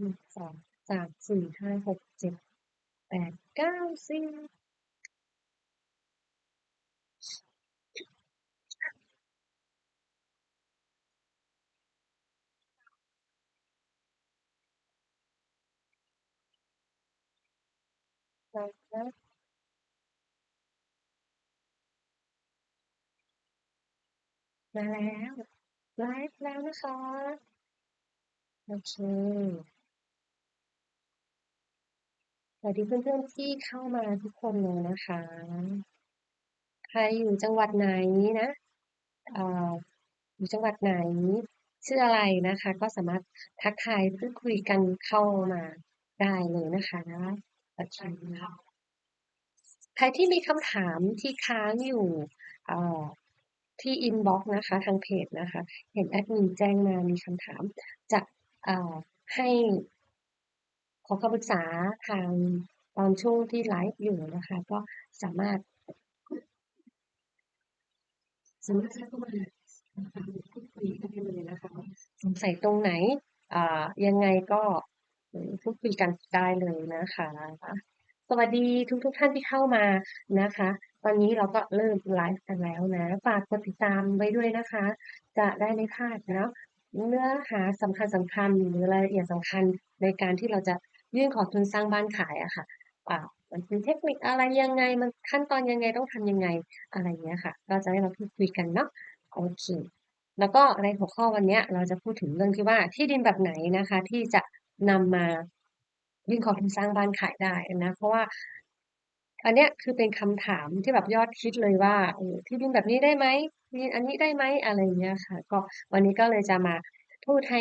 หนึ่งสองสามสี่ห้าหกเจ็ดแปดเก้าสิบนะมาแล้ว ไลฟ์แล้วนะคะ โอเค สวัสดีเพื่อนๆที่เข้ามาทุกคนเลยนะคะ ใครอยู่จังหวัดไหนนะเอ่ออยู่จังหวัดไหนชื่ออะไรนะคะ ก็สามารถทักทายพูดคุยกันเข้ามาได้เลยนะคะโอเคใครที่มีคำถามที่ค้างอยู่เอ่อที่อินบ็อกซ์นะคะ ทางเพจนะคะ เห็นแอดมินแจ้งมามีคำถามจะเอ่อให้ อคำปรึกษาทางตอนช่วงที่ไลฟ์อยู่นะคะ ก็สามารถสามารถเข้ามาพูดคุยกันได้เลยนะคะสงสัยตรงไหนอ่ายังไงก็พูดคุยกันได้เลยนะคะ สวัสดีทุกทุกท่านที่เข้ามานะคะ ตอนนี้เราก็เริ่มไลฟ์กันแล้วนะ ฝากกดติดตามไว้ด้วยนะคะ จะได้ไม่พลาดนะเนื้อหาสำคัญสำคัญหรือรายละเอียดสำคัญในการที่เราจะ ยื่นขอทุนสร้างบ้านขายอะค่ะอ่ามันเป็นเทคนิคอะไรยังไง มันขั้นตอนยังไงต้องทำยังไงอะไรเงี้ยค่ะ ก็จะให้เราพูดคุยกันเนาะโอเคแล้วก็ในหัวข้อวันนี้เราจะพูดถึงเรื่องที่ว่าที่ดินแบบไหนนะคะ ที่จะนำมายื่นขอทุนสร้างบ้านขายได้นะ เพราะว่าอันเนี้ยคือเป็นคำถามที่แบบยอดฮิตเลยว่าที่ดินแบบนี้ได้ไหมที่ดินอันนี้ได้ไหมอะไรเงี้ยค่ะ ก็วันนี้ก็เลยจะมาพูดให้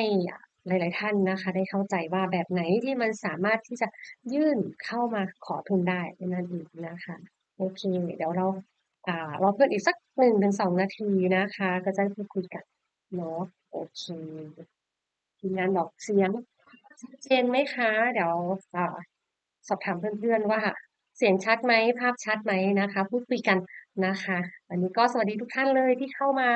หลาย ๆ ท่านนะคะ ได้เข้าใจว่าแบบไหนที่มันสามารถที่จะยื่นเข้ามาขอทุนได้นั่นเองนะคะโอเค เดี๋ยวเราอ่ารอเพื่อนอีกสักหนึ่งถึงสองนาทีนะคะ ก็จะพูดคุยกันเนาะโอเคทีมงานบอกเสียงชัดเจนไหมคะ เดี๋ยวอ่าสอบถามเพื่อนๆว่าเสียงชัดไหมภาพชัดไหมนะคะ พูดคุยกันนะคะ วันนี้ก็สวัสดีทุกท่านเลยที่เข้ามา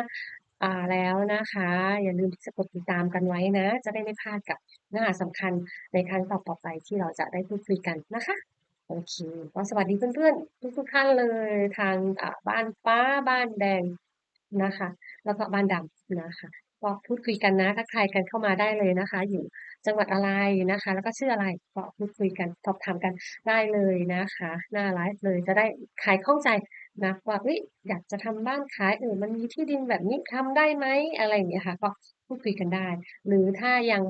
อ่าแล้วนะคะ อย่าลืมที่จะกดติดตามกันไว้นะ จะได้ไม่พลาดกับเนื้อหาสำคัญในครั้งต่อๆไปที่เราจะได้พูดคุยกันนะคะโอเคก็สวัสดีเพื่อนๆ ทุกๆท่านเลยทางอ่าบ้านฟ้าบ้านแดงนะคะ แล้วก็บ้านดำนะคะก็พูดคุยกันนะทักทายกันเข้ามาได้เลยนะคะ อยู่จังหวัดอะไรนะคะ แล้วก็ชื่ออะไรก็พูดคุยกันสอบถามกันได้เลยนะคะหน้าไลฟ์เลยจะได้ขายข้องใจ นะว่าเฮ้ยอยากจะทำบ้านขายเออมันมีที่ดินแบบนี้ทำได้ไหมอะไรอย่างเงี้ยค่ะ ก็พูดคุยกันได้ หรือถ้ายัง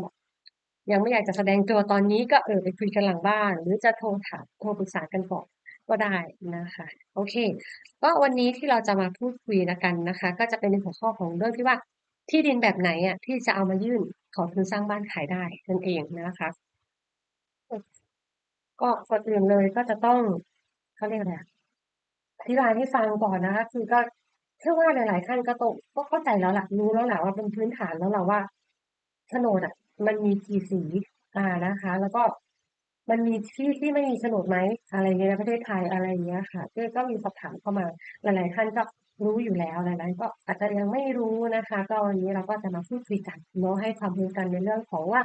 ยังไม่อยากจะแสดงตัวตอนนี้ก็เออไปคุยกันหลังบ้าน หรือจะโทรถามโทรปรึกษากันก่อนก็ได้นะคะ โอเค ก็วันนี้ที่เราจะมาพูดคุยกันนะคะ ก็จะเป็นในหัวข้อของเรื่องที่ว่าที่ดินแบบไหนอะที่จะเอามายื่นขอทุนสร้างบ้านขายได้นั่นเองนะคะก็ก่อนอื่นเลยก็จะต้องเขาเรียกอะไร อธิบายให้ฟังก่อนนะคะ คือก็เชื่อว่าหลาย ๆ ท่านก็ตกก็เข้าใจแล้วแหละรู้แล้วแหละว่าเป็นพื้นฐานแล้วแหละว่าโฉนดอะ มันมีกี่สีอ่านะคะ แล้วก็มันมีที่ที่ไม่มีโฉนดไหมอะไรเงี้ยในประเทศไทยอะไรเงี้ยค่ะก็ก็มีสอบถามเข้ามา หลาย ๆ ท่านก็รู้อยู่แล้วหลายๆก็อาจจะยังไม่รู้นะคะ ก็วันนี้เราก็จะมาพูดคุยกันเนาะให้ความรู้กันในเรื่องของว่า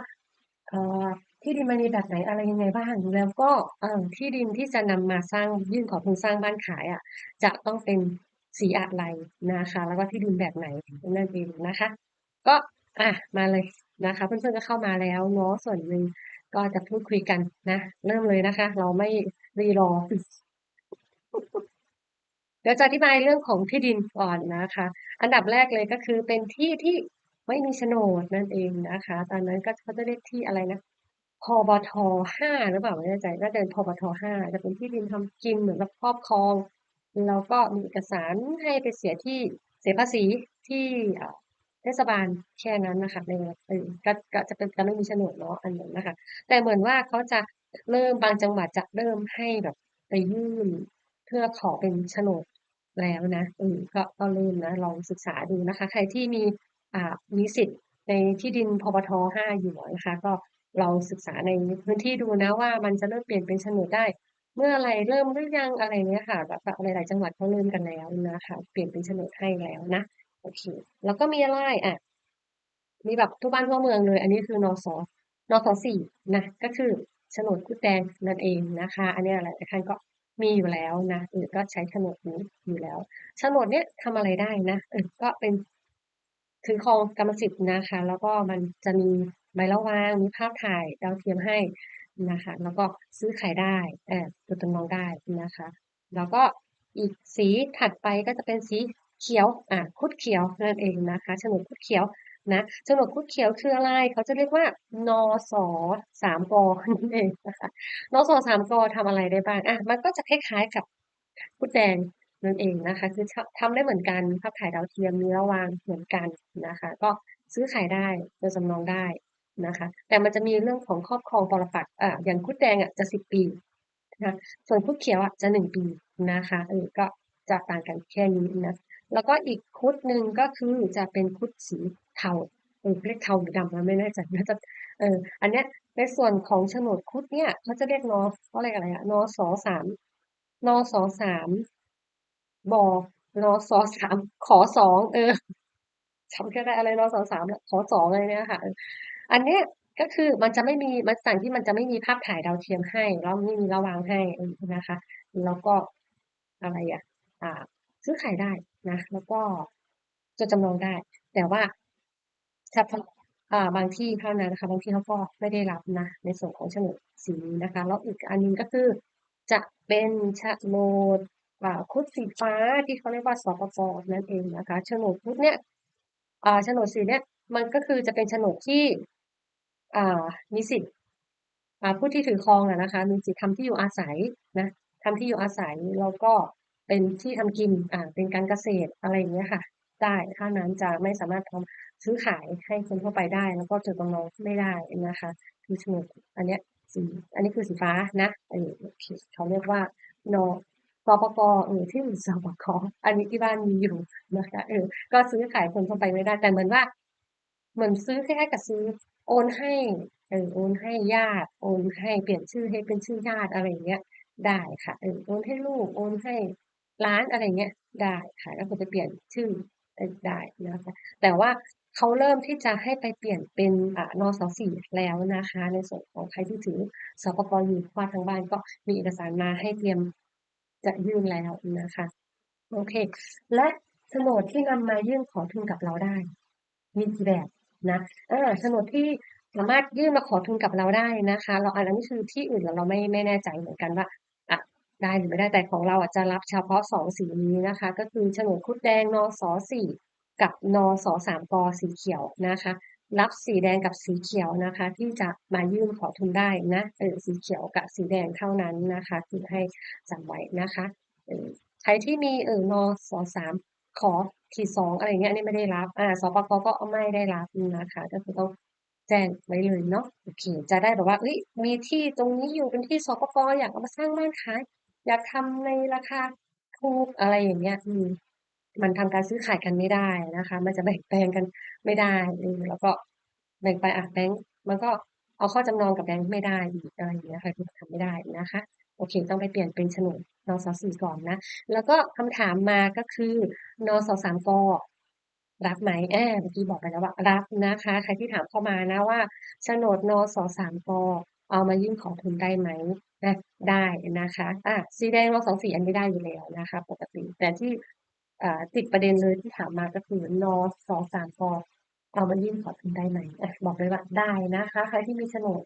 เอ่อ ที่ดินมันมีแบบไหนอะไรยังไงบ้าง แล้วก็เอ่อที่ดินที่จะนำมาสร้างยื่นขอทุนสร้างบ้านขายอะ จะต้องเป็นสีอะไรนะคะ แล้วก็ที่ดินแบบไหนนั่นเองนะคะ ก็อะมาเลยนะคะ เพื่อนๆก็เข้ามาแล้วเนาะส่วนหนึ่งก็จะพูดคุยกันนะเริ่มเลยนะคะ เราไม่รีรอเดี๋ยวจะอธิบายเรื่องของที่ดินก่อนนะคะ อันดับแรกเลยก็คือเป็นที่ที่ไม่มีโฉนดนั่นเองนะคะ ตอนนั้นก็เขาจะเรียกที่อะไรนะ พบทห้าหรือเปล่าไม่แน่ใจก็เดินพบทห้าจะเป็นที่ดินทำกินเหมือนกับครอบครองแล้วก็มีเอกสารให้ไปเสียที่เสียภาษีที่เทศบาลแค่นั้นนะคะในเออก็ก็จะเป็นจะไม่มีโฉนดเนาะอันนั้นนะคะ แต่เหมือนว่าเขาจะเริ่มบางจังหวัดจะเริ่มให้แบบไปยื่นเพื่อขอเป็นโฉนดแล้วนะเออก็ก็เริ่มนะลองศึกษาดูนะคะ ใครที่มีอ่ามีสิทธิ์ในที่ดินพบทห้าอยู่นะคะ ก็ ลองศึกษาในพื้นที่ดูนะว่ามันจะเริ่มเปลี่ยนเป็นโฉนดได้ เมื่อไรเริ่มหรือยังอะไรเนี้ยค่ะแบบหลายๆจังหวัดเขาเริ่มกันแล้วนะคะเปลี่ยนเป็นโฉนดให้แล้วนะโอเค แล้วก็มีอะไรอะมีแบบทุกบ้านทั่วเมืองเลย อันนี้คือนสนสสี่นะก็คือโฉนดคุดแดงนั่นเองนะคะ อันนี้หลายท่านก็มีอยู่แล้วนะเออก็ใช้โฉนดนี้อยู่แล้วโฉนดเนี้ยทำอะไรได้นะเออก็เป็นถือครองกรรมสิทธิ์นะคะ แล้วก็มันจะมี ใบละวางมีภาพถ่ายดาวเทียมให้นะคะ แล้วก็ซื้อขายได้เออจดจำนองได้นะคะ แล้วก็อีกสีถัดไปก็จะเป็นสีเขียวอ่าคุดเขียวนั่นเองนะคะโฉนดคุดเขียวนะโฉนดคุดเขียวคืออะไรเขาจะเรียกว่านอสสามกนั่นเองนะคะนอสสามกทำอะไรได้บ้างอะมันก็จะคล้ายๆกับคุดแดงนั่นเองนะคะ คือทำได้เหมือนกันภาพถ่ายดาวเทียมมีระวางเหมือนกันนะคะ ก็ซื้อขายได้โดยจำนองได้ นะคะ แต่มันจะมีเรื่องของครอบครองปรปักษ์อ่าอย่างคุดแดงอะจะสิบปีนะส่วนคุดเขียวอะจะหนึ่งปีนะคะเออก็จะต่างกันแค่นี้นะแล้วก็อีกคุดหนึ่งก็คือจะเป็นคุดสีเทาเออเรียกเทาหรือดำเราไม่แน่ใจนะจะเอออันเนี้ยในส่วนของโฉนดคุดเนี่ยเขาจะเรียกนอเขาเรียกอะไรอะนอสอสามนอสอสามบอนอสอสามขอสองเออจำแค่ได้อะไรนอสอสามขอสองอะไรเนี่ยค่ะ อันเนี้ย ก็คือมันจะไม่มีมันสั่งที่มันจะไม่มีภาพถ่ายดาวเทียมให้แล้วไม่มีระวางให้นะคะ แล้วก็อะไรอะอ่า ซื้อขายได้นะ แล้วก็จดจำนองได้ แต่ว่าเฉพาะอ่าบางที่เท่านั้นนะคะบางที่เขาก็ไม่ได้รับนะ ในส่วนของโฉนดสีนะคะ แล้วอีกอันนึงก็คือ จะเป็นโฉนดอ่าคุดสีฟ้าที่เขาเรียกว่าสปปนั่นเองนะคะโฉนดคุดเนี่ยอ่าโฉนดสีเนี่ยมันก็คือจะเป็นโฉนดที่ มีสิทธิ์ผู้ที่ถือครองอะนะคะมีสิทธิ์ทำที่อยู่อาศัยนะทำที่อยู่อาศัยแล้วก็เป็นที่ทำกินอ่าเป็นการเกษตรอะไรอย่างเงี้ยค่ะ ได้ถ้านั้นจะไม่สามารถทำซื้อขายให้คนทั่วไปได้ แล้วก็จดจำนองไม่ได้นะคะคือโฉนดอันเนี้ยสีอันนี้คือสีฟ้านะเออเขาเรียกว่าโนสปกเออที่สปกอันนี้ที่บ้านมีอยู่นะคะเออก็ซื้อขายคนทั่วไปไม่ได้แต่เหมือนว่า เหมือนซื้อคล้ายๆกับซื้อ โอนให้เออโอนให้ญาติ โอนให้เปลี่ยนชื่อให้เป็นชื่อญาติอะไรอย่างเงี้ย ได้ค่ะเออโอนให้ลูกโอนให้ร้านอะไรเงี้ยได้ค่ะก็คือไปเปลี่ยนชื่อได้นะคะแต่ว่าเขาเริ่มที่จะให้ไปเปลี่ยนเป็นอ่านสสี่แล้วนะคะ ในส่วนของใครที่ถือสปกอยู่ว่าทางบ้านก็มีเอกสารมาให้เตรียมจะยื่นแล้วนะคะโอเค และโฉนดที่นำมายื่นขอทุนกับเราได้ มีกี่แบบ นะเออโฉนดที่สามารถยื่นมาขอทุนกับเราได้นะคะ เราอันนี้คือที่อื่นเราไม่ไม่แน่ใจเหมือนกันว่าอะได้หรือไม่ได้แต่ของเราอะจะรับเฉพาะสองสีนี้นะคะ ก็คือโฉนดคุดแดงนอสสี่กับนอสสามกสีเขียวนะคะ รับสีแดงกับสีเขียวนะคะ ที่จะมายื่นขอทุนได้นะเออสีเขียวกับสีแดงเท่านั้นนะคะ คือให้จำไว้นะคะเออใครที่มีเออนสสามขอ ขีดสองอะไรเงี้ยอันนี้ไม่ได้รับ อ่าสปกก็ไม่ได้รับนะคะก็คือต้องแจ้งไว้เลยเนาะโอเค จะได้แบบว่าเอ้ยมีที่ตรงนี้อยู่เป็นที่สปกอยากเอามาสร้างบ้านขายอยากทำในราคาถูกอะไรอย่างเงี้ยอืมมันทำการซื้อขายกันไม่ได้นะคะ มันจะแบ่งแปลงกันไม่ได้แล้วก็แบ่งไปอะแบงค์มันก็เอาข้อจำนองกับแบงค์ไม่ได้อีกอะไรอย่างเงี้ยค่ะทำไม่ได้นะคะ โอเค ต้องไปเปลี่ยนเป็นโฉนด นสสี่ก่อนนะ แล้วก็คำถามมาก็คือนสสามกรับไหมแอบเมื่อกี้บอกไปแล้วว่ารับนะคะ ใครที่ถามเข้ามานะว่าโฉนดนสสามกเอามายื่นขอทุนได้ไหมนะได้นะคะอะสีแดงนสสี่อันไม่ได้อยู่แล้วนะคะ ปกติ แต่ที่ติดประเด็นเลยที่ถามมาก็คือนสสามกเอามายื่นขอทุนได้ไหมบอกเลยว่าได้นะคะ ใครที่มีโฉนด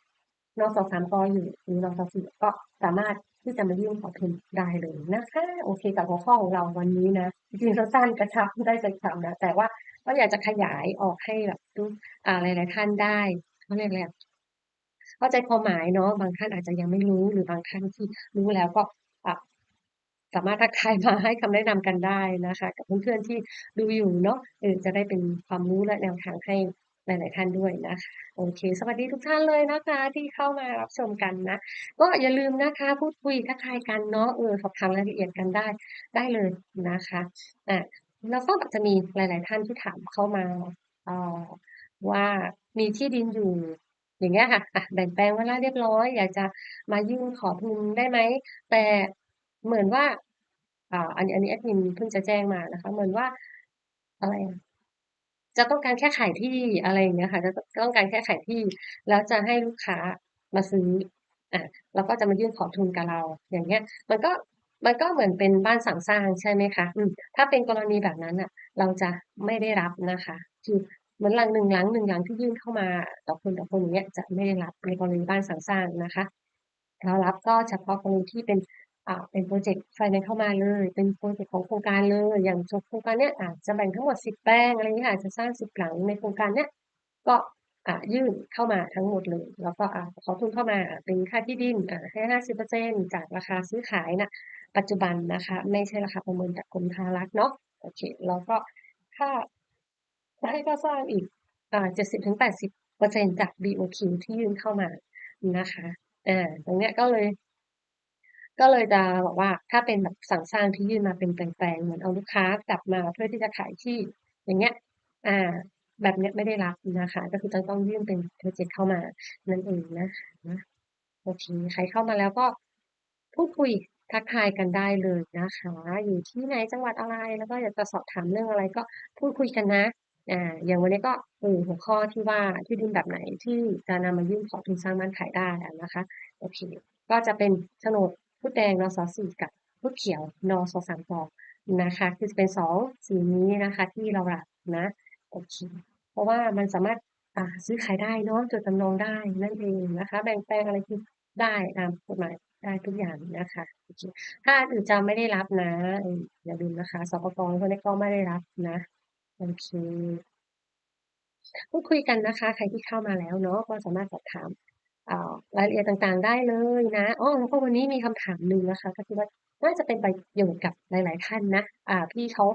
นสสามกอยู่หรือนสสี่ก็สามารถ ที่จะมายื่นขอทุนได้เลยนะคะโอเคกับหัวข้อของเราวันนี้นะจริงๆสั้นกระชับได้ใจคำนะแต่ว่าก็อยากจะขยายออกให้แบบทุกอ่าหลายๆท่านได้เขาเรียกอะไรเข้าใจความหมายเนาะบางท่านอาจจะยังไม่รู้หรือบางท่านที่รู้แล้วก็สามารถทักทายมาให้คำแนะนำกันได้นะคะ กับเพื่อนๆที่ดูอยู่เนาะเออจะได้เป็นความรู้และแนวทางให้ หลาย ๆ ท่านด้วยนะคะ โอเค สวัสดีทุกท่านเลยนะคะ ที่เข้ามารับชมกันนะ ก็อย่าลืมนะคะ พูดคุยทักทายกันเนาะเออสอบถามรายละเอียดกันได้ได้เลยนะคะอะแล้วก็จะมีหลาย ๆ ท่านที่ถามเข้ามาเอ่อว่ามีที่ดินอยู่อย่างเงี้ยค่ะแบ่งแปลงไว้แล้วเรียบร้อย อยากจะมายื่นขอทุนได้ไหม แต่เหมือนว่าอ่าอันนี้อันนี้แอดมินเพิ่งจะแจ้งมานะคะ เหมือนว่าอะไร จะต้องการแค่ขายที่อะไรอย่างเงี้ยค่ะ จะต้องการแค่ขายที่ แล้วจะให้ลูกค้ามาซื้ออาแล้วก็จะมายื่นขอทุนกับเรา อย่างเงี้ย มันก็มันก็เหมือนเป็นบ้านสามสร้างใช่ไหมคะอืมถ้าเป็นกรณีแบบนั้นน่ะ เราจะไม่ได้รับนะคะ คือเหมือนหลัง1หลัง1หลังที่ยื่นเข้ามาต่อคนต่อคนอย่างเงี้ยจะไม่ได้รับในกรณีบ้านสามสร้างนะคะเรารับก็เฉพาะกรณีที่เป็น อ่าเป็นพรเจกต์ไฟแนนซ์เข้ามาเลย เป็นพรเจกต์ของโครงการเลย อย่างโครงการเนี้ยอาจะแบ่งทั้งหมด10แปลงอะไรเงี้ยค่ะจะสร้าง10หลังในโครงการเนี้ยก็อ่ายื่นเข้ามาทั้งหมดเลย แล้วก็อ่าขอทุนเข้ามาอ่าเป็นค่าที่ดินอ่าให้50%จากราคาซื้อขายณปัจจุบันนะคะ ไม่ใช่ราคาประเมินจากกรมธารักษ์เนาะโอเคแล้วก็ค่าให้ค่าสร้างอีกอ่า70-80%จาก BOQ ที่ยื่นเข้ามานะคะอ่าตรงเนี้ยก็เลย ก็เลยจะบอกว่าถ้าเป็นแบบสามสร้างที่ยื่นมาเป็นแปลงๆเหมือนเอาลูกค้ากลับมาเพื่อที่จะขายที่อย่างเงี้ยอ่าแบบเนี้ยไม่ได้รับนะคะ ก็คือจะต้องยื่นเป็นพรเจกต์เข้ามานั่นเองนะคะโอเคใครเข้ามาแล้วก็พูดคุยทักทายกันได้เลยนะคะ อยู่ที่ไหนจังหวัดอะไรแล้วก็อยากจะสอบถามเรื่องอะไรก็พูดคุยกันนะอ่าอย่างวันนี้ก็เออหัวข้อที่ว่าที่ดินแบบไหนที่จะนำมายื่นขอทุนสร้างบ้านขายได้นะคะโอเค ก็จะเป็นโฉนด พุดแดงนส.4กับพุดเขียวนส.3ก.นะคะคือจะเป็น2สีนี้นะคะที่เรารับนะโอเคเพราะว่ามันสามารถอ่าซื้อขายได้เนาะจดจำนองได้นั่นเองนะคะ แบ่งแปลงอะไรคือได้ตามกฎหมายได้ทุกอย่างนะคะโอเคถ้าอื่นจะไม่ได้รับนะอย่าลืมนะคะสปก.พวกนี้ก็ไม่ได้รับนะโอเคพูดคุยกันนะคะ ใครที่เข้ามาแล้วเนาะก็สามารถสอบถาม รายละเอียดต่างๆ ได้เลยนะอ้อแล้วก็วันนี้มีคำถามหนึ่งนะคะ ก็คิดว่าน่าจะเป็นประโยชน์กับหลาย ๆ ท่านนะ อ่า พี่เขา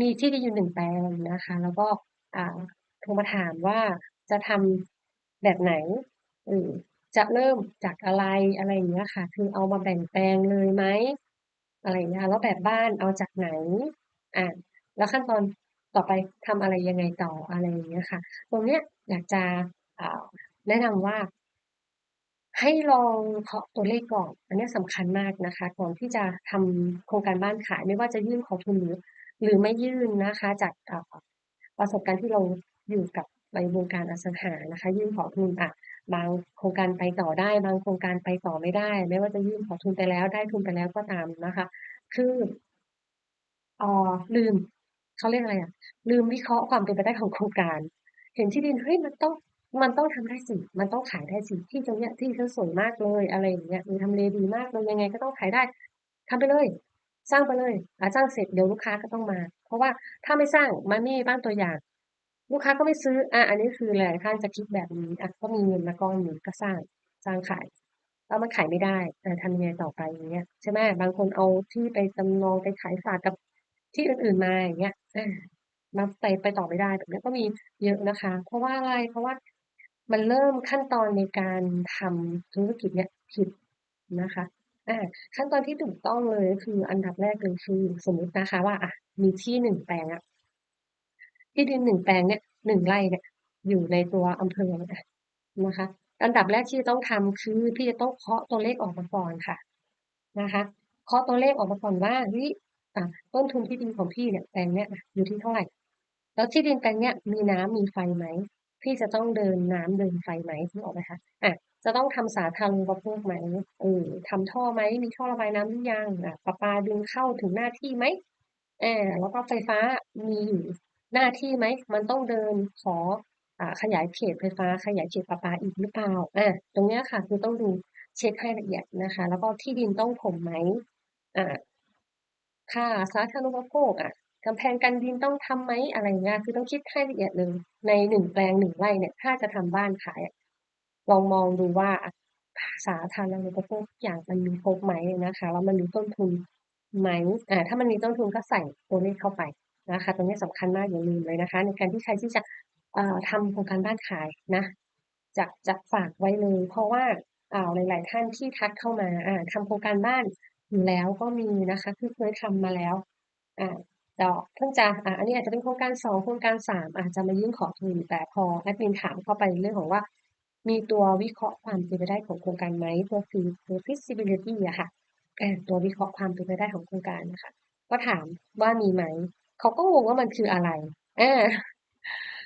มีที่ดินอยู่1แปลงนะคะ แล้วก็ อ่าโทรมาถามว่าจะทำแบบไหนเออจะเริ่มจากอะไรอะไรอย่างเงี้ยค่ะ คือเอามาแบ่งแปลงเลยไหมอะไรอย่างเงี้ยค่ะแล้วแบบบ้านเอาจากไหนอาแล้วขั้นตอนต่อไปทำอะไรยังไงต่ออะไรอย่างเงี้ยค่ะ ตรงเนี้ยอยากจะอ่าแนะนำว่า ให้ลองเคาะตัวเลขก่อน อันนี้ยสำคัญมากนะคะ ก่อนที่จะทำโครงการบ้านขายไม่ว่าจะยื่นขอทุนหรือหรือไม่ยื่นนะคะ จากประสบการณ์ที่เราอยู่กับในวงการอสังหานะคะ ยื่นขอทุนอะบางโครงการไปต่อได้ บางโครงการไปต่อไม่ได้ ไม่ว่าจะยื่นขอทุนไปแล้วได้ทุนไปแล้วก็ตามนะคะ คืออ่อลืมเขาเรียกอะไรอะลืมวิเคราะห์ความเป็นไปได้ของโครงการ เห็นที่ดินเฮ้ยมันต้อง มันต้องทำได้สิ มันต้องขายได้สิ ที่ตรงเนี้ยที่ฉันสวยมากเลยอะไรอย่างเงี้ยเออทำเลดีมากเลยยังไงก็ต้องขายได้ทำไปเลย สร้างไปเลยอ่าสร้างเสร็จเดี๋ยวลูกค้าก็ต้องมา เพราะว่าถ้าไม่สร้างมันไม่มีบ้านตัวอย่าง ลูกค้าก็ไม่ซื้ออาอันนี้คือหลายๆท่านจะคิดแบบนี้อะก็มีเงินมาก้อนหนึ่งก็สร้างสร้างขายแล้วมันขายไม่ได้อาทำยังไงต่อไปอย่างเงี้ยใช่ไหมบางคนเอาที่ไปจำนองไปขายฝากกับที่อื่นๆมาอย่างเงี้ยอามาไปไปต่อไม่ได้แบบนี้ก็มีเยอะนะคะ เพราะว่าอะไรเพราะว่า มันเริ่มขั้นตอนในการทำธุรกิจเนี้ยผิดนะคะอาขั้นตอนที่ถูกต้องเลยก็คืออันดับแรกเลยคือสมมตินะคะว่าอะมีที่1แปลงอะที่ดิน1แปลงเนี่ย1ไร่เนี่ยอยู่ในตัวอำเภอะนะคะ อันดับแรกที่จะต้องทำคือพี่จะต้องเคาะตัวเลขออกมาก่อนค่ะนะคะเคาะตัวเลขออกมาก่อนว่าเฮ้ยต้นทุนที่ดินของพี่เนี่ยแปลงเนี้ยอยู่ที่เท่าไหร่ แล้วที่ดินแปลงเนี้ยมีน้ำมีไฟไหม พี่จะต้องเดินน้ำเดินไฟไหมนึกออกไหมคะอะจะต้องทำสาธารณูปโภคไหมเออทำท่อไหมมีท่อระบายน้ำหรือยังอะประปาดึงเข้าถึงหน้าที่ไหมอาแล้วก็ไฟฟ้ามีอยู่หน้าที่ไหมมันต้องเดินขออ่าขยายเขตไฟฟ้า ขยายเขตประปาอีกหรือเปล่าอาตรงเนี้ยค่ะคือต้องดูเช็กให้ละเอียดนะคะ แล้วก็ที่ดินต้องถมไหมอ่าค่าสาธารณูปโภคอะ กำแพงกันดินต้องทำไหมอะไรเงี้ยคือต้องคิดให้ละเอียดเลยใน1แปลง1ไร่เนี่ย ถ้าจะทำบ้านขายลองมองดูว่าสาธารณูปโภคอย่างมันมีครบไหมนะคะแล้วมันมีต้นทุนไหมอ่าถ้ามันมีต้นทุนก็ใส่ตัวเลขเข้าไปนะคะตรงนี้สำคัญมากอย่าลืมเลยนะคะ ในการที่ใครที่จะอ่าทำโครงการบ้านขายนะจะจะฝากไว้เลย เพราะว่าอ่าหลาย ๆ ท่านที่ทักเข้ามาอาทำโครงการบ้านอยู่แล้วก็มีนะคะที่เคยทำมาแล้วอา ก็เพิ่งจะอ่าอันนี้อาจจะเป็นโครงการ2โครงการ3อาจจะมายื่นขอทุนแต่พอแอดมินถามเข้าไปเรื่องของว่า มีตัววิเคราะห์ความเป็นไปได้ของโครงการไหมตัวฟีตัว feasibility อะค่ะตัววิเคราะห์ความเป็นไปได้ของโครงการนะคะก็ถามว่ามีไหมเขาก็งงว่ามันคืออะไรอา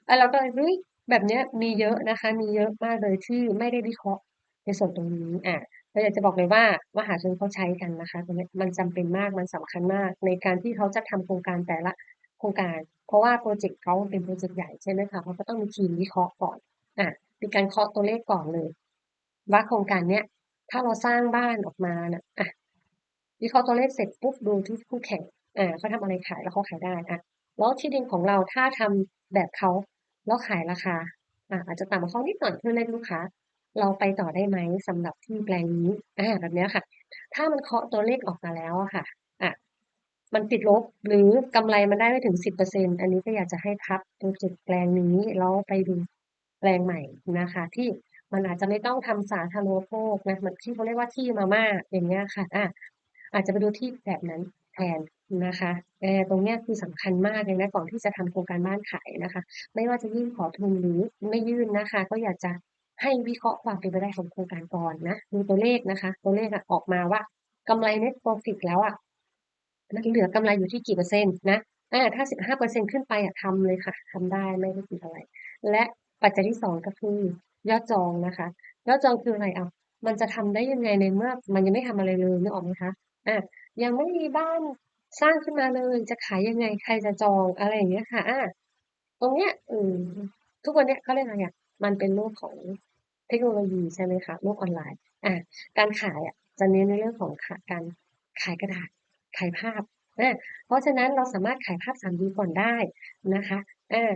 อาเราก็เลยเฮ้ยแบบเนี้ยมีเยอะนะคะ มีเยอะมากเลยที่ไม่ได้วิเคราะห์ในส่วนตรงนี้อา เราอยากจะบอกเลยว่ามหาชนเขาใช้กันนะคะตรงนี้มันจำเป็นมากมันสำคัญมาก ในการที่เขาจะทำโครงการแต่ละโครงการ เพราะว่าพรเจกต์เขาเป็นพรเจกต์ใหญ่ใช่ไหมคะเขาก็ต้องมีทีมวิเคราะห์ก่อนอามีการเคาะตัวเลขก่อนเลย ว่าโครงการเนี้ยถ้าเราสร้างบ้านออกมาน่ะอะวิเคราะห์ตัวเลขเสร็จปุ๊บดูที่คู่แข่งอ่าเขาทำอะไรขายแล้วเขาขายได้อะแล้วที่ดินของเราถ้าทำแบบเขาแล้วขายราคาอ่าอาจจะต่ำกว่าเขานิดหน่อยเพื่อเรียกลูกค้า เราไปต่อได้ไหมสำหรับที่แปลงนี้อ่าแบบเนี้ยค่ะ ถ้ามันเคาะตัวเลขออกมาแล้วอะค่ะอะ มันติดลบหรือกำไรมันได้ไม่ถึงสิบเปอร์เซ็นอันนี้ก็อยากจะให้พับโปรเจกต์แปลงนี้แล้วไปดูแปลงใหม่นะคะ ที่มันอาจจะไม่ต้องทำสาธารณูปโภคนะเหมือนที่เขาเรียกว่าที่มาม่าอย่างเงี้ยค่ะอะอาจจะไปดูที่แบบนั้นแทนนะคะเออตรงเนี้ยคือสำคัญมากเลยนะก่อนที่จะทำโครงการบ้านขายนะคะ ไม่ว่าจะยื่นขอทุนหรือไม่ยื่นนะคะ ก็อยากจะ ให้วิเคราะห์ความเป็นไปได้ของโครงการก่อนนะดูตัวเลขนะคะ ตัวเลขออกมาว่ากำไร net profit แล้วอะมันเหลือกำไรอยู่ที่กี่เปอร์เซ็นต์นะอ่าถ้าสิบห้าเปอร์เซ็นขึ้นไปอะทำเลยค่ะทำได้ไม่ได้ติดอะไร และปัจจัยที่สองก็คือยอดจองนะคะ ยอดจองคืออะไรอะมันจะทำได้ยังไงในเมื่อ มันยังไม่ทำอะไรเลยนึกออกไหมคะอะยังไม่มีบ้านสร้างขึ้นมาเลยจะขายยังไงใครจะจองอะไรอย่างเงี้ยค่ะอะตรงเนี้ยอืมทุกวันเนี้ยเขาเรียกอะไรอะมันเป็นโลกของ เทคโนโลยีใช่ไหมคะโลกออนไลน์อะการขายอะจะเน้นในเรื่องของการขายกระดาษขายภาพอะเพราะฉะนั้นเราสามารถขายภาพ 3D ก่อนได้นะคะอ่า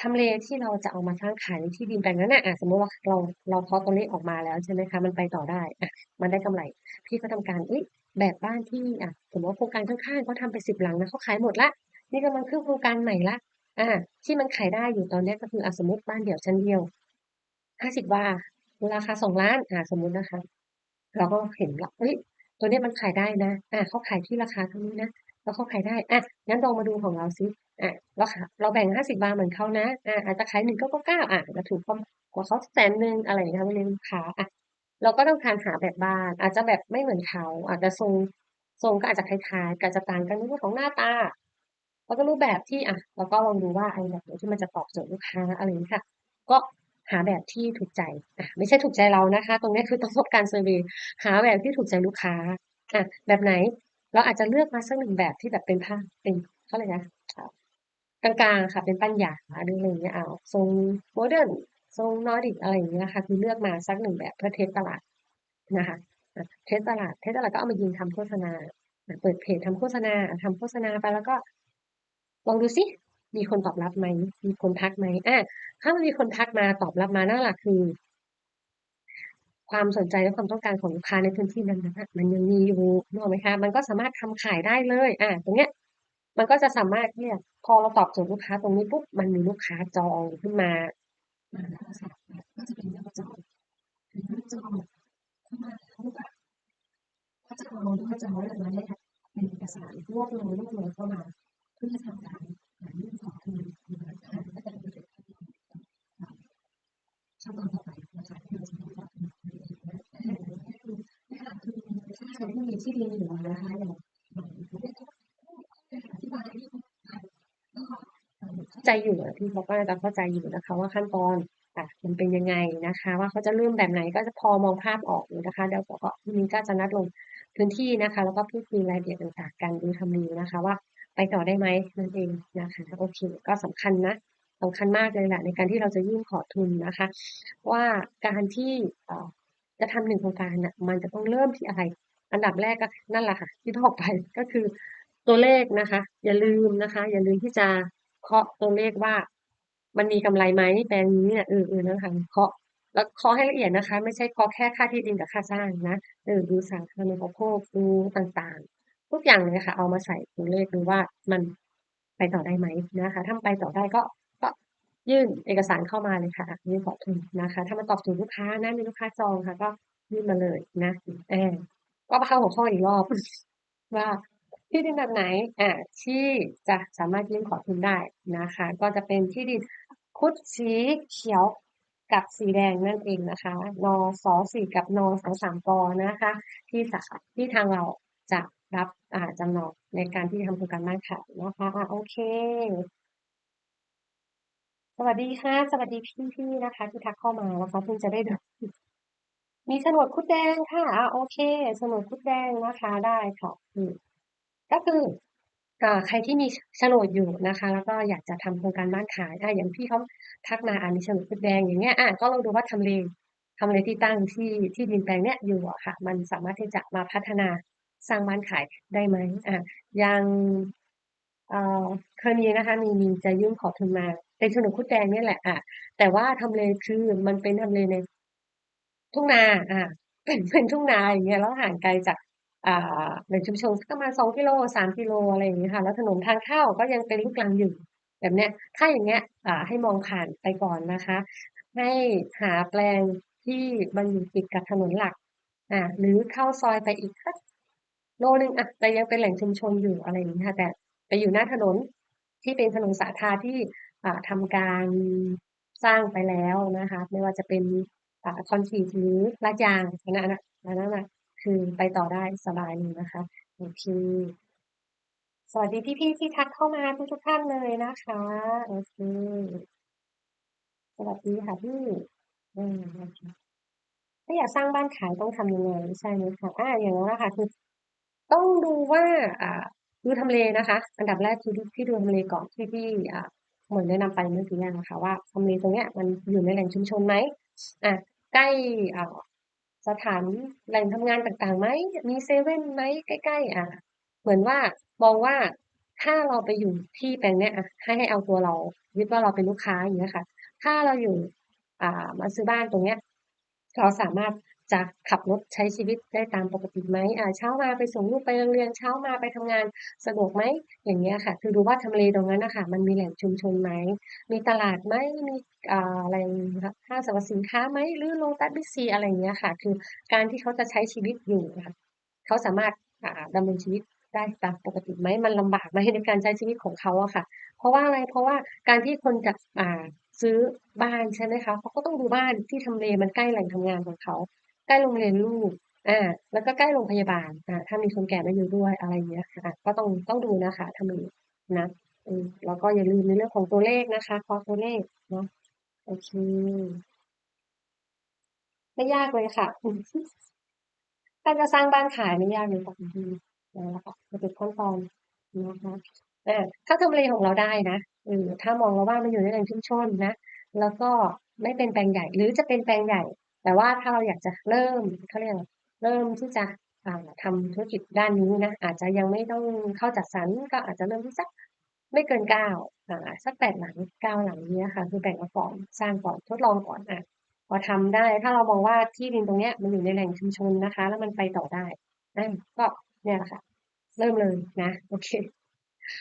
ทำเลที่เราจะเอามาสร้างขายในที่ดินแปลงนั้นนะอะสมมติว่าเราเราเคาะตัวเลขออกมาแล้วใช่ไหมคะมันไปต่อได้อะมันได้กำไร พี่ก็ทำการเอ้ยแบบบ้านที่อะสมมติว่าโครงการข้างๆเขาทำไปสิบหลังนะเขาขายหมดละนี่กำลังขึ้นโครงการใหม่ละอ่าที่มันขายได้อยู่ตอนนี้ก็คืออะสมมติบ้านเดี่ยวชั้นเดียว ห้าสิบวาทราคาสองล้านอ่าสมมุตินะคะ เราก็เห็นแล้วเฮ้ยตัวนี้มันขายได้นะอ่าเขาขายที่ราคาเท่านี้นะแล้วเขาขายได้อะงั้นลองมาดูของเราซิอะเราค่ะเราแบ่งห้าสิบบาทเหมือนเขานะอ่าอาจจะขายหนึ่งเก้าเก้าเก้าอะจะถูกกว่าเขาแสนหนึ่งอะไรอย่างเงี้ยไม่เลี้ยงลูกค้าอะเราก็ต้องการหาแบบบ้าน อาจจะแบบไม่เหมือนเขาอาจจะทรงทรงก็อาจจะคล้ายๆก็อาจจะต่างกันในเรื่องของหน้าตาแล้วก็รูปแบบที่อะเราก็ลองดูว่าไอ้แบบไหนที่มันจะตอบโจทย์ลูกค้าอะไรอย่างนี้ค่ะ ก็ หาแบบที่ถูกใจอะไม่ใช่ถูกใจเรานะคะ ตรงนี้คือต้องพบการเซอร์วย์หาแบบที่ถูกใจลูกค้าอะแบบไหนเราอาจจะเลือกมาสักหนึ่งแบบที่แบบเป็นผ้าเป็นเขาเลยนะกลางๆค่ะ เป็นปัญญาหรืออะไรอย่างเงี้ยเอาทรงโมเดิร์นทรงนอร์ดิกอะไรอย่างเงี้ยค่ะคือเลือกมาสักหนึ่งแบบเพื่อเทสตลาดนะคะเทสตลาดเทสตลาดก็เอามายิงทำโฆษณา เปิดเพจทำโฆษณาทำโฆษณาไปแล้วก็ลองดูสิ มีคนตอบรับไหม มีคนทักไหมอะถ้ามันมีคนทักมาตอบรับมานั่นแหละคือ ความสนใจและความต้องการของลูกค้าในพื้นที่นั้นนะมันยังมีอยู่นึกออกไหมคะ มันก็สามารถทำขายได้เลย อ่าตรงเนี้ย มันก็จะสามารถเนี่ยพอเราตอบโจทย์ลูกค้าตรงนี้ปุ๊บมันมีลูกค้าจองขึ้นมามาแล้วค่ะก็จะเป็นยอดจองจองเข้ามาแล้วก็จะเอายอดจองแล้วมาได้เป็นเอกสารรวบรวมรวบรวมเข้ามาเพื่อทำการ เรื่องขอคืนนะคะก็จะเป็นขั้นตอนต่อไปนะคะที่เราจะทำต่อนะคะคือถ้าใครที่มีที่ดินอยู่นะคะอย่างเข้าใจอยู่พี่บอกว่าจะเข้าใจอยู่นะคะ ว่าขั้นตอนอะมันเป็นยังไงนะคะ ว่าเขาจะเริ่มแบบไหนก็จะพอมองภาพออกอยู่นะคะเดี๋ยวก็ทีนี้ก็จะนัดลงพื้นที่นะคะ แล้วก็พูดคุยรายละเอียดต่างๆกันดูทำรีนะคะว่า ไปต่อได้ไหมนั่นเองนะคะโอเคก็สำคัญนะสำคัญมากเลยแหละในการที่เราจะยื่นขอทุนนะคะ ว่าการที่จะทำหนึ่งโครงการน่ะมันจะต้องเริ่มที่อะไร อันดับแรกก็นั่นแหละค่ะที่บอกไปก็คือตัวเลขนะคะ อย่าลืมนะคะ อย่าลืมที่จะเคาะตัวเลขว่า มันมีกำไรไหมแปลงนี้เนี่ยเออเออนะคะเคาะแล้วเคาะให้ละเอียดนะคะ ไม่ใช่เคาะแค่ค่าที่ดินกับค่าสร้างนะเออดูสาธารณูปโภคดูต่าง ทุกอย่างเลยค่ะ เอามาใส่ตัวเลขดูว่ามันไปต่อได้ไหมนะคะถ้าไปต่อได้ก็ก็ยื่นเอกสารเข้ามาเลยค่ะ ยื่นขอทุนนะคะ ถ้ามันตอบโจทย์ลูกค้านะมีลูกค้าจองค่ะ ก็ยื่นมาเลยนะเออก็มาเข้าหัวข้ออีกรอบว่าที่ดินแบบไหนอ่าที่จะสามารถยื่นขอทุนได้นะคะ ก็จะเป็นที่ดินคุดสีเขียวกับสีแดงนั่นเองนะคะนสสี่กับนสสามกนะคะ ที่สาที่ทางเราจะ รับอ่าจำนองในการที่ทำโครงการบ้านขายนะคะอ่าโอเค สวัสดีค่ะ สวัสดีพี่ๆนะคะ ที่ทักเข้ามานะคะเพิ่งจะได้ดูมีโฉนดคุดแดงค่ะอาโอเคโฉนดคุดแดงนะคะได้ค่ะอืมก็คืออ่าใครที่มีโฉนดอยู่นะคะ แล้วก็อยากจะทำโครงการบ้านขายอาอย่างพี่เขาทักมาอ่านมีโฉนดคุดแดงอย่างเงี้ยอาก็ลองดูว่าทำเลทำเลที่ตั้งที่ที่ดินแปลงเนี้ยอยู่อะค่ะ มันสามารถที่จะมาพัฒนา สร้างบ้านขายได้ไหม?อาอย่างเอ่อเคยมีนะคะมีมีจะยื่นขอทุนมาเป็นโฉนคุดแดงนี่แหละอาแต่ว่าทำเลคือมันเป็นทำเลในทุ่งนาอาเป็นเป็นทุ่งนาอย่างเงี้ยแล้วห่างไกลจากอ่าแหล่งชุมชนสักประมาณ2กิโล3กิโลอะไรอย่างเงี้ยค่ะ แล้วถนนทางเข้าก็ยังเป็นลูกรังอยู่แบบเนี้ย ถ้าอย่างเงี้ยอ่าให้มองผ่านไปก่อนนะคะ ให้หาแปลงที่มันอยู่ติดกับถนนหลักอาหรือเข้าซอยไปอีกสัก โลหนึ่งอะแต่ยังเป็นแหล่งชุมชนอยู่อะไรอย่างงี้ค่ะแต่ไปอยู่หน้าถนนที่เป็นถนนสาธารที่อ่าทำการสร้างไปแล้วนะคะ ไม่ว่าจะเป็นอคอนกรีตหรือลาดยางอันนั้นน่ะอันนั้นน่ะคือไปต่อได้สบายเลยนะคะโอเคสวัสดีพี่ๆที่ทักเข้ามาทุกๆท่านเลยนะคะโอเคสวัสดีค่ะพี่อืมโอเคถ้าอยากสร้างบ้านขายต้องทำยังไงใช่ไหมคะ?อ่าอย่างงั้นอะค่ะคือ ต้องดูว่าดูทำเลนะคะ อันดับแรกคือพี่ดูทำเลก่อนที่พี่เหมือนแนะนำไปเมื่อกี้นะคะว่าทำเลตรงเนี้ยมันอยู่ในแหล่งชุมชนไหม?อาใกล้อ่าสถานแหล่งทำงานต่างๆไหม?มีเซเว่นไหมใกล้ๆ?อาเหมือนว่ามองว่าถ้าเราไปอยู่ที่แปลงเนี้ยอะให้ให้เอาตัวเรายึดว่าเราเป็นลูกค้าอย่างเงี้ยค่ะ ถ้าเราอยู่อ่ามาซื้อบ้านตรงเนี้ย เราสามารถ จะขับรถใช้ชีวิตได้ตามปกติไหม?อ่าเช้ามาไปส่งลูกไปโรงเรียนเช้ามาไปทำงานสะดวกไหม?อย่างเงี้ยค่ะ คือดูว่าทำเลตรงนั้นนะคะมันมีแหล่งชุมชนไหม?มีตลาดไหม?มีอะไรคะห้างสรรพสินค้าไหม?หรือโลตัสบิ๊กซีอะไรเงี้ยค่ะ คือการที่เขาจะใช้ชีวิตอยู่อะคะเขาสามารถดำเนินชีวิตได้ตามปกติไหม?มันลำบากไหมในการใช้ชีวิตของเขาอะค่ะ เพราะว่าอะไร?เพราะว่าการที่คนจะอ่าซื้อบ้านใช่ไหมคะเขาก็ต้องดูบ้านที่ทำเลมันใกล้แหล่งทำงานของเขา ใกล้โรงเรียนลูกอ่าแล้วก็ใกล้โรงพยาบาลอ่าถ้ามีคนแก่มาอยู่ด้วยอะไรอย่างเงี้ยค่ะอาก็ต้องต้องดูนะคะทำเลนะอืมแล้วก็อย่าลืมในเรื่องของตัวเลขนะคะคาะตัวเลขเนาะโอเคไม่ยากเลยค่ะถ้าจะสร้างบ้านขายไม่ยากเลยค่ะคุณพี่นั่นแหละค่ะมันเป็นขั้นตอนนะคะอาถ้าทำเลของเราได้นะเออถ้ามองแล้วว่ามันอยู่ในแหล่งชุมชนนะ แล้วก็ไม่เป็นแปลงใหญ่ หรือจะเป็นแปลงใหญ่ แต่ว่าถ้าเราอยากจะเริ่มเขาเรียกเริ่มที่จะอ่าทำธุรกิจด้านนี้นะอาจจะยังไม่ต้องเข้าจัดสรรก็อาจจะเริ่มที่สักไม่เกิน9อ่าสัก8หลัง9หลังเงี้ยค่ะ คือแบ่งมาก่อนสร้างก่อนทดลองก่อนอาพอทำได้ ถ้าเรามองว่าที่ดินตรงเนี้ยมันอยู่ในแหล่งชุมชนนะคะ แล้วมันไปต่อได้อาก็เนี่ยแหละค่ะ เริ่มเลยนะโอเค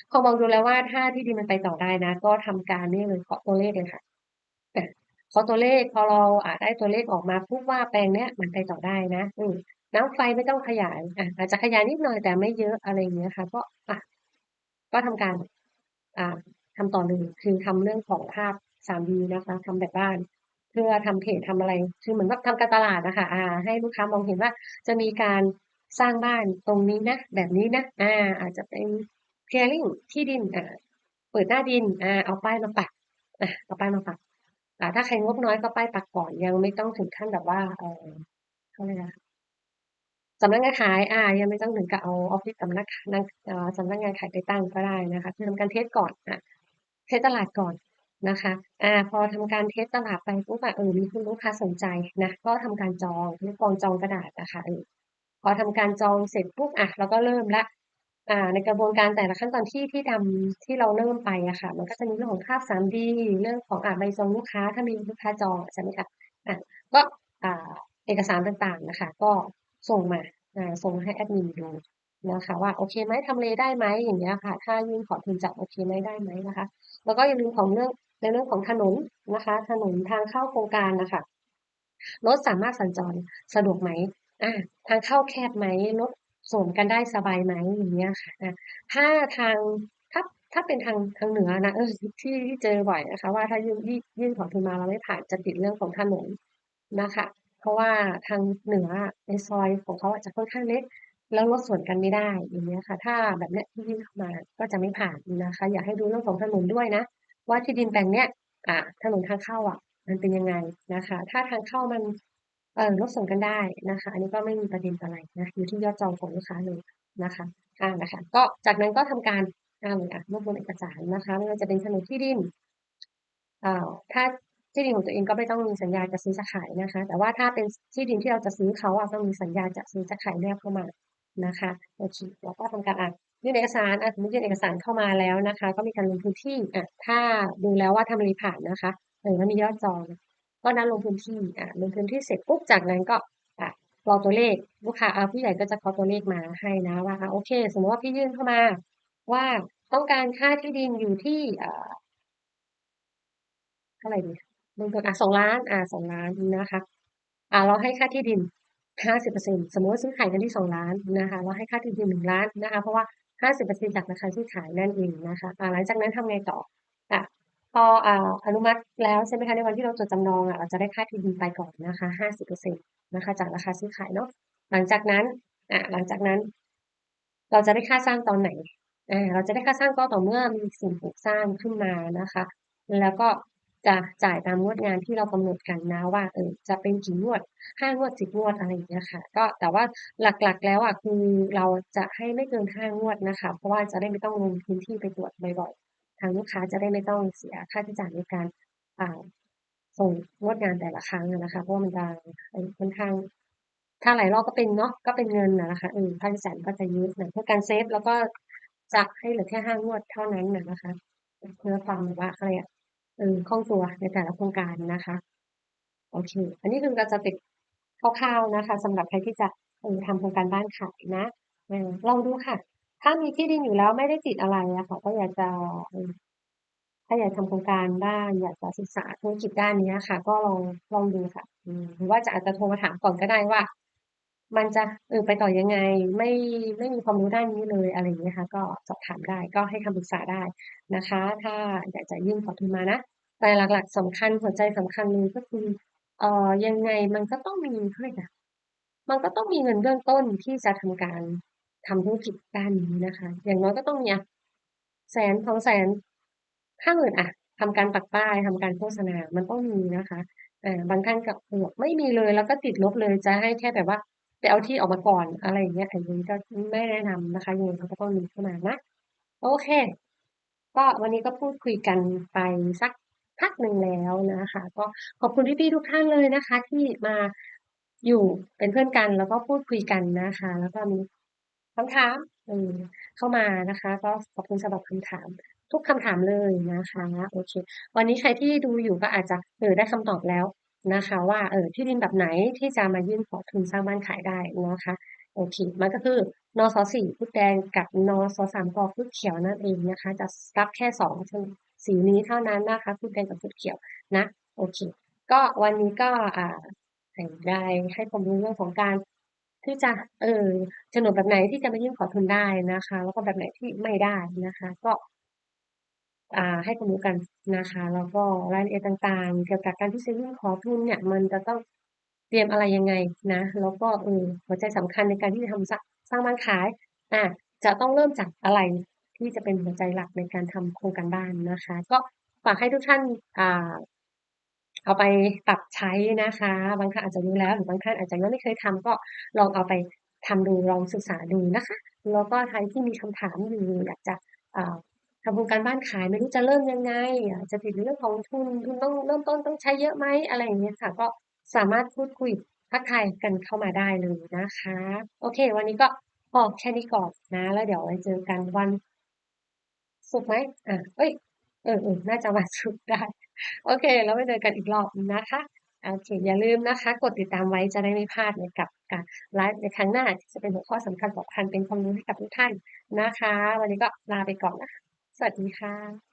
พอมองดูแล้วว่าถ้าที่ดินมันไปต่อได้นะ ก็ทำการนี่เลยเคาะตัวเลขเลยค่ะ อตัวเลขพอเราอ่าได้ตัวเลขออกมาปุ๊บว่าแปลงเนี้ยมันไปต่อได้นะ อืมน้ำไฟไม่ต้องขยายอาอาจจะขยายนิดหน่อยแต่ไม่เยอะอะไรเงี้ยค่ะ ก็อะก็ทำการ อ่าทำต่อเลยคือทำเรื่องของภาพ 3D นะคะทำแบบบ้าน เพื่อทำเพจทำอะไร คือเหมือนแบบทำการตลาดอะคะอาให้ลูกค้ามองเห็นว่า จะมีการสร้างบ้านตรงนี้นะแบบนี้นะอาอาจจะเป็น clearing ที่ดินอ่าเปิดหน้าดินอาเอาป้ายมาปักอาเอาป้ายมาปัก ถ้าใครงบน้อยก็ป้ายปักก่อนยังไม่ต้องถึงขั้นแบบว่าเออเขาเรียกอะไรนะสำนักงานขายอายังไม่ต้องถึงกับเอาออฟฟิศสำนักนักสำนักงานขายไปตั้งก็ได้นะคะคือทำการเทสต์ก่อนอาเทสตลาดก่อนนะคะอาพอทำการเทสตลาดไปปุ๊บอะเออมีคุณลูกค้าสนใจนะก็ทำการจองเรียกกองจองกระดาษอะคะเออพอทำการจองเสร็จปุ๊บอะเราก็เริ่มล้ว อ่าในกระบวนการแต่ละขั้นตอนที่ที่ทำที่เราเริ่มไปอะค่ะ มันก็จะมีเรื่องของภาพ 3D เรื่องของอ่าใบจองลูกค้า ถ้ามีลูกค้าจองใช่ไหมคะอาก็อ่าเอกสารต่างๆนะคะ ก็ส่งมาอ่าส่งให้แอดมินดูนะคะว่าโอเคไหม?ทำเลได้ไหม?อย่างเงี้ยค่ะ ถ้ายื่นขอทุนจะโอเคไหม?ได้ไหม?นะคะ แล้วก็อย่าลืมของเรื่องในเรื่องของถนนนะคะ ถนนทางเข้าโครงการนะคะรถสามารถสัญจรสะดวกไหม?อาทางเข้าแคบไหม?รถ สวนกันได้สบายไหม?อย่างเงี้ยค่ะถ้าทางถ้าถ้าเป็นทางทางเหนือนะเออที่ที่เจอบ่อยนะคะ ว่าถ้ายื่นยื่นขอทุนมาแล้วไม่ผ่านจะติดเรื่องของถนนนะคะ เพราะว่าทางเหนือในซอยของเขาอะจจะค่อนข้างเล็ก แล้วรถสวนกันไม่ได้อย่างเงี้ยค่ะ ถ้าแบบเนี้ยที่ยื่นเข้ามาก็จะไม่ผ่านนะคะ อยากให้ดูเรื่องของถนนด้วยนะ ว่าที่ดินแปลงเนี้ยอ่าถนนทางเข้าอะ มันเป็นยังไงนะคะ ถ้าทางเข้ามัน เออรถส่งกันได้นะคะ อันนี้ก็ไม่มีประเด็นอะไรนะอยู่ที่ยอดจองของลูกค้าเลยนะคะอ่านะคะ ก็จากนั้นก็ทำการอ่าเลยอะรวบรวมเอกสารนะคะ ไม่ว่าจะเป็นโฉนดที่ดินอ่าถ้าที่ดินของตัวเองก็ไม่ต้องมีสัญญาจะซื้อจะขายนะคะ แต่ว่าถ้าเป็นที่ดินที่เราจะซื้อเขาอะต้องมีสัญญาจะซื้อจะขายแนบเข้ามานะคะโอเคแล้วก็ทำการอ่านยื่นเอกสารอะสมมติยื่นเอกสารเข้ามาแล้วนะคะ ก็มีการลงพื้นที่อะถ้าดูแล้วว่าทำรีผ่านนะคะเออแล้วมียอดจอง ก็นัดลงพื้นที่อะลงพื้นที่เสร็จปุ๊บจากนั้นก็อะรอตัวเลขลูกค้าอ่าผู้ใหญ่ก็จะเคาะตัวเลขมาให้นะว่าอะโอเค สมมติว่าพี่ยื่นเข้ามาว่าต้องการค่าที่ดินอยู่ที่อ่าเท่าไหร่ดีลงทุนอะสองล้านอะสองล้านนะคะอ่าเราให้ค่าที่ดินห้าสิบเปอร์เซ็นสมมติว่าซื้อขายกันที่สองล้านนะคะเราให้ค่าที่ดินหนึ่งล้านนะคะเพราะว่าห้าสิบเปอร์เซ็นจากราคาซื้อขายนั่นเองนะคะอ่าหลังจากนั้นทำไงต่ออะ พออ่าอนุมัติแล้วใช่ไหมคะในวันที่เราจดจำนองอะเราจะได้ค่าที่ดินไปก่อนนะคะห้าสิบเปอร์เซ็นตนะคะจากราคาซื้อขายเนาะหลังจากนั้นอะหลังจากนั้น เราจะได้ค่าสร้างตอนไหนอ่าเราจะได้ค่าสร้างก็ต่อเมื่อมีสิ่งปลูกสร้างขึ้นมานะคะ แล้วก็จะจ่ายตามงวดงานที่เรากำหนดกันนะว่าเออจะเป็นกี่งวดห้างวดสิบงวดอะไรอย่างเงี้ยค่ะ ก็แต่ว่าหลักๆแล้วอะคือเราจะให้ไม่เกินห้างวดนะคะ เพราะว่าจะได้ไม่ต้องลงพื้นที่ไปตรวจบ่อยๆ ทางลูกค้าจะได้ไม่ต้องเสียค่าใช้จ่ายในการส่งงวดงานแต่ละครั้งนะคะเพราะมันจะค่อนข้าง ถ้าหลายรอบก็เป็นเนาะก็เป็นเงินนะนะคะเออค่าใช้จ่ายก็จะยอะหน่อยเพื่อการเซฟแล้วก็จะให้เหลือแค่ห้างวดเท่านั้นนะนะคะเพื่อความว่าอะไรอะเออคล่องตัวในแต่ละโครงการนะคะโอเค อันนี้คือเราจะติดคร่าวๆนะคะสำหรับใครที่จะเออทำโครงการบ้านขายนะลองดูค่ะ ถ้ามีที่ดินอยู่แล้วไม่ได้ติดอะไรอะค่ะ ก็อยากจะ ถ้าอยากทำโครงการบ้าน อยากจะศึกษาธุรกิจด้านนี้ค่ะ ก็ลองลองดูค่ะ อืม หรือว่าจะอาจจะโทรมาถามก่อนก็ได้ว่า มันจะ เออ ไปต่อยังไง ไม่ไม่มีความรู้ด้านนี้เลย อะไรอย่างเงี้ยค่ะ ก็สอบถามได้ ก็ให้คำปรึกษาได้นะคะ ถ้าอยากจะยื่นขอทุนมานะ แต่หลัก ๆสำคัญ หัวใจสำคัญเลยก็คือ เอ่อ ยังไงมันก็ต้องมี เขาเรียกอะไร มันก็ต้องมีเงินเบื้องต้นที่จะทำการ ทำธุรกิจด้านนี้นะคะ อย่างน้อยก็ต้องมีแสนสองแสนห้าหมื่นอะทำการปักป้ายทำการโฆษณา มันต้องมีนะคะอ่บางท่านก็บอกไม่มีเลยแล้วก็ติดลบเลยจะให้แค่แบบว่าไปเอาที่ออกมาก่อนอะไรอย่างเงี้ยอันนี้ก็ไม่แนะนำนะคะยังไงก็ต้องมีเข้ามานะโอเค ก็วันนี้ก็พูดคุยกันไปสักพักหนึ่งแล้วนะคะ ก็ขอบคุณพี่ๆทุกท่านเลยนะคะ ที่มาอยู่เป็นเพื่อนกันแล้วก็พูดคุยกันนะคะ แล้วก็มี คำถามเข้ามานะคะ ก็ขอบคุณสำหรับคำถาม ทุกคำถามเลยนะคะโอเค วันนี้ใครที่ดูอยู่ก็อาจจะเออได้คำตอบแล้วนะคะ ว่าเออที่ดินแบบไหนที่จะมายื่นขอทุนสร้างบ้านขายได้นะคะโอเคมันก็คือนสสี่พุดแดงกับนสสามกอพุดเขียวนั่นเองนะคะ จะรับแค่สองสีนี้เท่านั้นนะคะพุดแดงกับพุดเขียวนะโอเค ก็วันนี้ก็อ่าได้ให้ความรู้เรื่องของการ ที่จะ เออโฉนดแบบไหนที่จะมายื่นขอทุนได้นะคะ แล้วก็แบบไหนที่ไม่ได้นะคะ ก็ อ่า ให้ความรู้กันนะคะ แล้วก็รายละเอียดต่างๆ เกี่ยวกับการที่จะยื่นขอทุนเนี่ย มันจะต้องเตรียมอะไรยังไงนะ แล้วก็เออหัวใจสำคัญในการที่จะทำสร้างบ้านขาย อ่าจะต้องเริ่มจากอะไรที่จะเป็นหัวใจหลักในการทำโครงการบ้านนะคะ ก็ฝากให้ทุกท่านอ่า เอาไปปรับใช้นะคะ บางท่านอาจจะรู้แล้วหรือบางท่านอาจจะยังไม่เคยทำก็ลองเอาไปทำดูลองศึกษาดูนะคะแล้วก็ใครที่มีคำถามอยู่อยากจะทำโครงการบ้านขายไม่รู้จะเริ่มยังไงจะติดเรื่องของทุนทุนต้องเริ่มต้นต้องใช้เยอะไหมอะไรอย่างเงี้ยค่ะ ก็สามารถพูดคุยทักทายกันเข้ามาได้เลยนะคะ โอเค วันนี้ก็พอแค่นี้ก่อนนะ แล้วเดี๋ยวไว้เจอกันวันศุกร์ไหมอะเอ้ยเออเออน่าจะวันศุกร์ได้ โอเค แล้วไปเจอกันอีกรอบนะคะโอเคอย่าลืมนะคะ กดติดตามไว้จะได้ไม่พลาดในกับการไลฟ์ในครั้งหน้าที่จะเป็นหัวข้อสำคัญสำคัญเป็นความรู้ให้กับทุกท่านนะคะ วันนี้ก็ลาไปก่อนนะคะสวัสดีค่ะ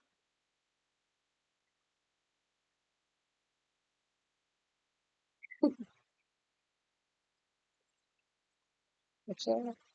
โอเค